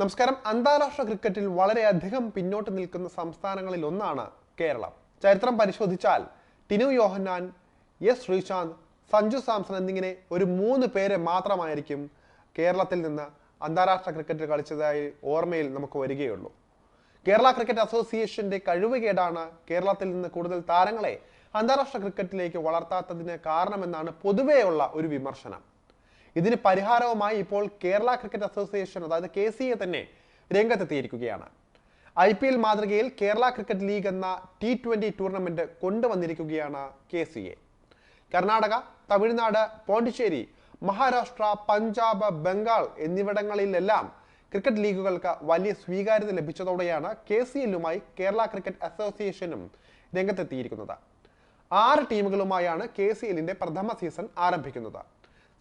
നമസ്കാരം. അന്താരാഷ്ട്ര ക്രിക്കറ്റിൽ വളരെയധികം പിന്നോട്ട് നിൽക്കുന്ന സംസ്ഥാനങ്ങളിൽ ഒന്നാണ് കേരളം. ചരിത്രം പരിശോധിച്ചാൽ ടിനു യോഹന്നാൻ എസ് ശ്രീശാന്ത് സഞ്ജു സാംസൺ എന്നിങ്ങനെ ഒരു മൂന്ന് പേരെ മാത്രമായിരിക്കും കേരളത്തിൽ നിന്ന് അന്താരാഷ്ട്ര ക്രിക്കറ്റിൽ കളിച്ചതായി ഓർമ്മയിൽ നമുക്ക് വരികയുള്ളൂ. കേരള ക്രിക്കറ്റ് അസോസിയേഷന്റെ കഴിവുകേടാണ് കേരളത്തിൽ നിന്ന് കൂടുതൽ താരങ്ങളെ അന്താരാഷ്ട്ര ക്രിക്കറ്റിലേക്ക് വളർത്താത്തതിന് കാരണമെന്നാണ് പൊതുവെയുള്ള ഒരു വിമർശനം. ഇതിന് പരിഹാരവുമായി ഇപ്പോൾ കേരള ക്രിക്കറ്റ് അസോസിയേഷൻ അതായത് കെ സി എ തന്നെ രംഗത്തെത്തിയിരിക്കുകയാണ്. ഐ പി എൽ മാതൃകയിൽ കേരള ക്രിക്കറ്റ് ലീഗ് എന്ന T twenty tournament കൊണ്ടുവന്നിരിക്കുകയാണ് K C A. Karnataka Tamil Nadu Pondicherry Maharashtra Punjab Bengal എന്നിവിടങ്ങളിലെല്ലാം cricket ലീഗുകൾക്ക് വലിയ സ്വീകാര്യത ലഭിച്ചതോടെയാണ് കെ സി എല്ലുമായി കേരള ക്രിക്കറ്റ് അസോസിയേഷനും രംഗത്തെത്തിയിരിക്കുന്നത്. ആറ് ടീമുകളുമായാണ് കെ സി എല്ലിന്റെ പ്രഥമ സീസൺ ആരംഭിക്കുന്നത്.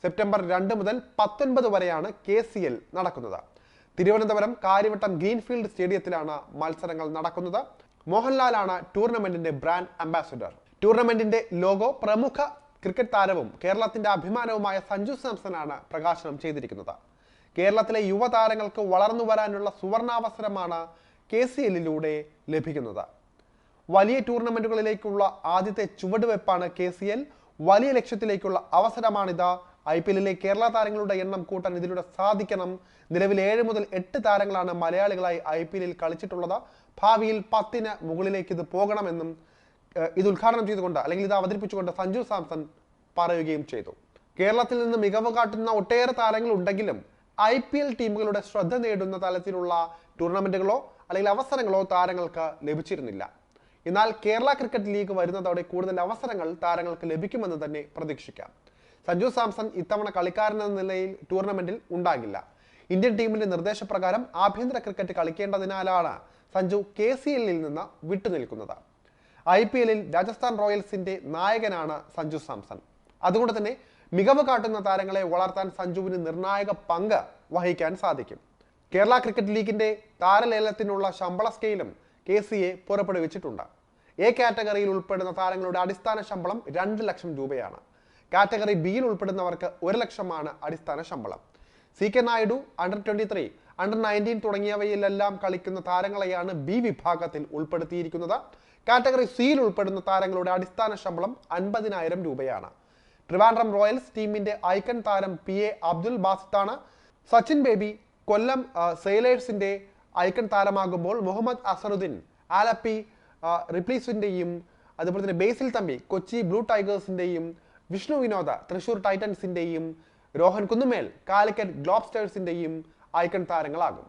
സെപ്റ്റംബർ രണ്ട് മുതൽ പത്തൊൻപത് വരെയാണ് കെ സി എൽ നടക്കുന്നത്. തിരുവനന്തപുരം കാര്യവട്ടം ഗ്രീൻഫീൽഡ് സ്റ്റേഡിയത്തിലാണ് മത്സരങ്ങൾ നടക്കുന്നത്. മോഹൻലാലാണ് ടൂർണമെന്റിന്റെ ബ്രാൻഡ് അംബാസിഡർ. ടൂർണമെന്റിന്റെ ലോഗോ പ്രമുഖ ക്രിക്കറ്റ് താരവും കേരളത്തിന്റെ അഭിമാനവുമായ സഞ്ജു സാംസണാണ് പ്രകാശനം ചെയ്തിരിക്കുന്നത്. കേരളത്തിലെ യുവതാരങ്ങൾക്ക് വളർന്നു വരാനുള്ള സുവർണാവസരമാണ് കെ സി എല്ലിലൂടെ ലഭിക്കുന്നത്. വലിയ ടൂർണമെന്റുകളിലേക്കുള്ള ആദ്യത്തെ ചുവടുവെപ്പാണ് കെ സി എൽ. വലിയ ലക്ഷ്യത്തിലേക്കുള്ള അവസരമാണിത് ഐ പി എല്ലിലെ കേരള താരങ്ങളുടെ എണ്ണം കൂട്ടാൻ ഇതിലൂടെ സാധിക്കണം. നിലവിൽ ഏഴ് മുതൽ എട്ട് താരങ്ങളാണ് മലയാളികളായി ഐ പി എല്ലിൽ കളിച്ചിട്ടുള്ളത്. ഭാവിയിൽ പത്തിന് മുകളിലേക്ക് ഇത് പോകണമെന്നും ഇത് ഉദ്ഘാടനം ചെയ്തുകൊണ്ട് അല്ലെങ്കിൽ ഇത് അവതരിപ്പിച്ചുകൊണ്ട് സഞ്ജു സാംസൺ പറയുകയും ചെയ്തു. കേരളത്തിൽ നിന്ന് മികവ് കാട്ടുന്ന ഒട്ടേറെ താരങ്ങൾ ഉണ്ടെങ്കിലും ഐ പി എൽ ടീമുകളുടെ ശ്രദ്ധ നേടുന്ന തലത്തിലുള്ള ടൂർണമെന്റുകളോ അല്ലെങ്കിൽ അവസരങ്ങളോ താരങ്ങൾക്ക് ലഭിച്ചിരുന്നില്ല. എന്നാൽ കേരള ക്രിക്കറ്റ് ലീഗ് വരുന്നതോടെ കൂടുതൽ അവസരങ്ങൾ താരങ്ങൾക്ക് ലഭിക്കുമെന്ന് തന്നെ പ്രതീക്ഷിക്കാം. സഞ്ജു സാംസൺ ഇത്തവണ കളിക്കാരനെന്ന നിലയിൽ ടൂർണമെന്റിൽ ഉണ്ടാകില്ല. ഇന്ത്യൻ ടീമിന്റെ നിർദ്ദേശപ്രകാരം ആഭ്യന്തര ക്രിക്കറ്റ് കളിക്കേണ്ടതിനാലാണ് സഞ്ജു കെ സി എല്ലിൽ നിന്ന് വിട്ടുനിൽക്കുന്നത്. ഐ പി എല്ലിൽ രാജസ്ഥാൻ റോയൽസിന്റെ നായകനാണ് സഞ്ജു സാംസൺ. അതുകൊണ്ട് തന്നെ മികവ് കാട്ടുന്ന താരങ്ങളെ വളർത്താൻ സഞ്ജുവിന് നിർണായക പങ്ക് വഹിക്കാൻ സാധിക്കും. കേരള ക്രിക്കറ്റ് ലീഗിന്റെ താരലേലത്തിനുള്ള ശമ്പള സ്കെയിലും കെ സി എ പുറപ്പെടുവിച്ചിട്ടുണ്ട്. എ കാറ്റഗറിയിൽ ഉൾപ്പെടുന്ന താരങ്ങളുടെ അടിസ്ഥാന ശമ്പളം രണ്ട് ലക്ഷം രൂപയാണ്. കാറ്റഗറി ബിയിൽ ഉൾപ്പെടുന്നവർക്ക് ഒരു ലക്ഷമാണ് അടിസ്ഥാന ശമ്പളം. C K Naidu under twenty three under nineteen തുടങ്ങിയവയിലെല്ലാം കളിക്കുന്ന താരങ്ങളെയാണ് ബി വിഭാഗത്തിൽ ഉൾപ്പെടുത്തിയിരിക്കുന്നത്. കാറ്റഗറി സിയിൽ ഉൾപ്പെടുന്ന താരങ്ങളുടെ അടിസ്ഥാന ശമ്പളം അൻപതിനായിരം രൂപയാണ്. ട്രിവാൻഡ്രം റോയൽസ് ടീമിന്റെ ഐക്കൺ താരം പി എ അബ്ദുൽ ബാസിത്താണ്. സച്ചിൻ ബേബി കൊല്ലം സെയിലേഴ്സിന്റെ ഐക്കൺ താരമാകുമ്പോൾ മുഹമ്മദ് അസറുദ്ദീൻ ആലപ്പി റിപ്ലീസിന്റെയും അതുപോലെ തന്നെ ബേസിൽ തമ്പി കൊച്ചി ബ്ലൂ ടൈഗേഴ്സിന്റെയും വിഷ്ണു വിനോദ തൃശൂർ ടൈറ്റൻസിന്റെയും രോഹൻ കുന്നുമേൽ കാലിക്കറ്റ് ഗ്ലോബ്സ്റ്റേഴ്സിന്റെയും ഐക്കൺ താരങ്ങളാകും.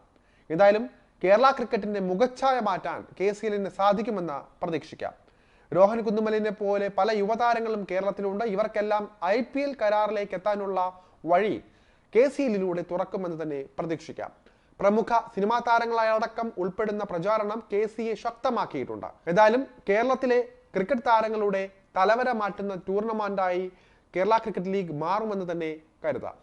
എന്തായാലും കേരള ക്രിക്കറ്റിന്റെ മുഖച്ഛായ മാറ്റാൻ കെ സി എല്ലിന് സാധിക്കുമെന്ന് പ്രതീക്ഷിക്കാം. രോഹൻ കുന്നുമലിനെ പോലെ പല യുവതാരങ്ങളും കേരളത്തിലുണ്ട്. ഇവർക്കെല്ലാം ഐ പി എൽ കരാറിലേക്ക് എത്താനുള്ള വഴി കെ സി എല്ലിലൂടെ തുറക്കുമെന്ന് തന്നെ പ്രതീക്ഷിക്കാം. പ്രമുഖ സിനിമാ താരങ്ങളടക്കം ഉൾപ്പെടുന്ന പ്രചാരണം കെ സി എ ശക്തമാക്കിയിട്ടുണ്ട്. എന്തായാലും കേരളത്തിലെ ക്രിക്കറ്റ് താരങ്ങളുടെ തലവര മാറ്റുന്ന ടൂർണമെന്റായി കേരള ക്രിക്കറ്റ് ലീഗ് മാറുമെന്ന് തന്നെ കരുതാം.